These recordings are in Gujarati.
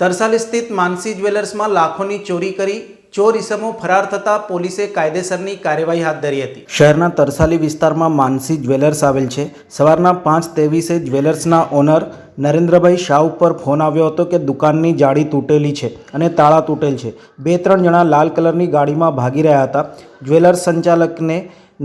તરસાલી સ્થિત માનસી જ્વેલર્સમાં લાખોની ચોરી કરી ચોર ઇસમો ફરાર થતા પોલીસે કાયદેસરની કાર્યવાહી હાથ ધરી હતી. શહેરના તરસાલી વિસ્તારમાં માનસી જ્વેલર્સ આવેલ છે. સવારના પાંચ ત્રેવીસે જ્વેલર્સના ઓનર નરેન્દ્રભાઈ શાહ ઉપર ફોન આવ્યો હતો કે દુકાનની જાળી તૂટેલી છે અને તાળા તૂટેલ છે. બે ત્રણ જણા લાલ કલરની ગાડીમાં ભાગી રહ્યા હતા. જ્વેલર્સ સંચાલકને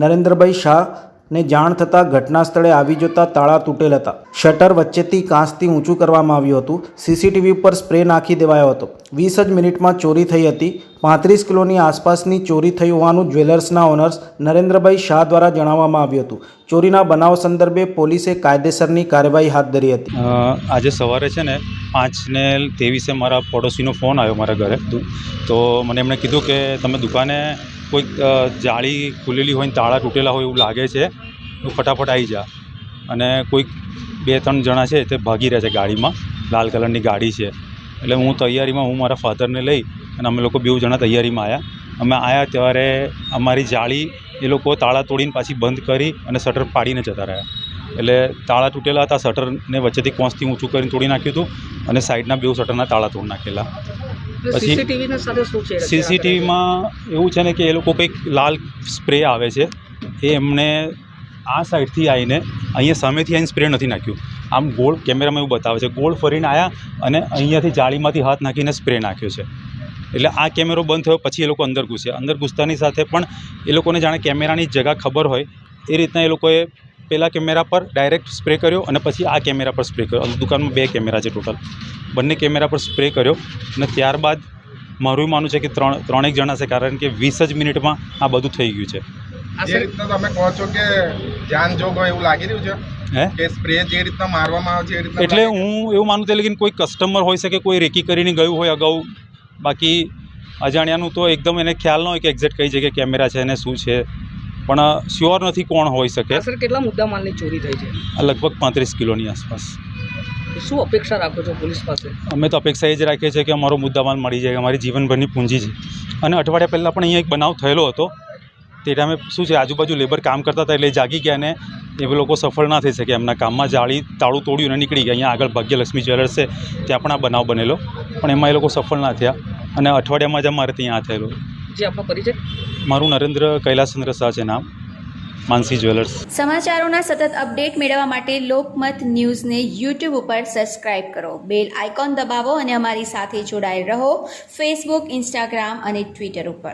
નરેન્દ્રભાઈ શાહ ને જાણ થતાં ઘટના સ્થળે આવી જતા તાળા તૂટેલ હતા. શટર વચ્ચેથી કાંસથી ઊંચું કરવામાં આવ્યું હતું. સીસીટીવી પર સ્પ્રે નાખી દેવાયો હતો. વીસ જ મિનિટમાં ચોરી થઈ હતી. પાંત્રીસ કિલોની આસપાસની ચોરી થઈ હોવાનું જ્વેલર્સના ઓનર્સ નરેન્દ્રભાઈ શાહ દ્વારા જણાવવામાં આવ્યું હતું. ચોરીના બનાવ સંદર્ભે પોલીસે કાયદેસરની કાર્યવાહી હાથ ધરી હતી. આજે સવારે છે ને પાંચ ને ત્રેવીસે મારા પડોશીનો ફોન આવ્યો મારા ઘરે. તો- મને એમણે કીધું કે તમે દુકાને કોઈક જાળી ખુલેલી હોય ને તાળા તૂટેલા હોય એવું લાગે છે, તો ફટાફટ આવી જા. અને કોઈક બે ત્રણ જણા છે તે ભાગી રહ્યા છે ગાડીમાં. લાલ કલરની ગાડી છે. એટલે હું તૈયારીમાં હું મારા ફાધરને લઈ અને અમે લોકો બેઉ જણા તૈયારીમાં આવ્યા અમે આવ્યા ત્યારે અમારી જાળી એ લોકો તાળા તોડીને પાછી બંધ કરી અને શટર પાડીને જતા રહ્યા. એટલે તાળા તૂટેલા હતા શટરને વચ્ચેથી કોંચથી ઊંચું કરીને તોડી નાખ્યું હતું અને સાઈડના બેઉ શટરના તાળા તોડી નાખેલા. પછી- સીસીટીવીમાં એવું છે ને કે એ લોકો કંઈક લાલ સ્પ્રે આવે છે. એ એમણે આ સાઈડથી આવીને અહીંયા સામેથી આવીને સ્પ્રે નથી નાખ્યું. આમ ગોળ કેમેરામાં એવું બતાવે છે, ગોળ ફરીને આવ્યા અને અહીંયાથી જાળીમાંથી હાથ નાખીને સ્પ્રે નાખ્યો છે. એટલે આ કેમેરો બંધ થયો, પછી એ લોકો અંદર ઘૂસ્યા. અંદર ઘૂસતાની સાથે પણ એ લોકોને જાણે કેમેરાની જગા ખબર હોય, એ રીતના એ લોકોએ પહેલાં કેમેરા પર ડાયરેક્ટ સ્પ્રે કર્યો અને પછી આ કેમેરા પર સ્પ્રે કર્યો. દુકાનમાં બે કેમેરા છે ટોટલ બંને કેમેરા પર સ્પ્રે કર્યો અને ત્યારબાદ મારું માનવું છે કે ત્રણ, ત્રણેક જણા છે, કારણ કે વીસ જ મિનિટમાં આ બધું થઈ ગયું છે. જે રીતના તમે કહો છો કે જાન જોગ એવું લાગી રહ્યું છે? હે? કે સ્પ્રે જે રીતના મારવામાં આવે છે એ રીતના એટલે હું એવું માનું છું લેકિન કોઈ કસ્ટમર હોઈ શકે કોઈ રેકી કરીને ગયું હોય અગાઉ બાકી અજાણ્યાનું તો એકદમ એને ખ્યાલ ન હોય કે એક્ઝેક્ટ કઈ જગ્યાએ કેમેરા છે અને શું છે પણ શ્યોર નથી કોણ હોઈ શકે. આ સર કેટલા મુદ્દા માલની ચોરી થઈ છે? લગભગ પાંત્રીસ કિલોની આસપાસ. શું અપેક્ષા રાખો છો પોલીસ પાસે? અમે તો અપેક્ષા એ જ રાખીએ છીએ કે અમારો મુદ્દામાલ મળી જાય અમારી જીવનભરની પૂંજી છે. અને અઠવાડિયા પહેલાં પણ અહીંયા એક બનાવ થયેલો હતો. તે ટાઈમે શું છે આજુબાજુ લેબર કામ કરતા હતા એટલે જાગી ગયા ને એ લોકો સફળ ના થઈ શકે. એમના કામમાં જાળી તાળું તોડ્યું અને નીકળી ગયા. અહીંયા આગળ ભાગ્યલક્ષ્મી જ્વેલર્સ છે ત્યાં પણ આ બનાવ બનેલો. પણ એમાં એ લોકો સફળ ના થયા. અને અઠવાડિયામાં જ અમારે ત્યાં થયેલો. થયેલું જે આપનો પરિચય? મારું નરેન્દ્ર કૈલાસચંદ્ર શાહ છે નામ. માનસી જ્વેલર્સ. સમાચારોના સતત અપડેટ મેળવવા માટે લોકમત ન્યૂઝને યુટ્યુબ ઉપર સબસ્ક્રાઇબ કરો. બેલ આઇકોન દબાવો અને અમારી સાથે જોડાયેલ રહો. ફેસબુક ઇન્સ્ટાગ્રામ અને ટ્વિટર ઉપર.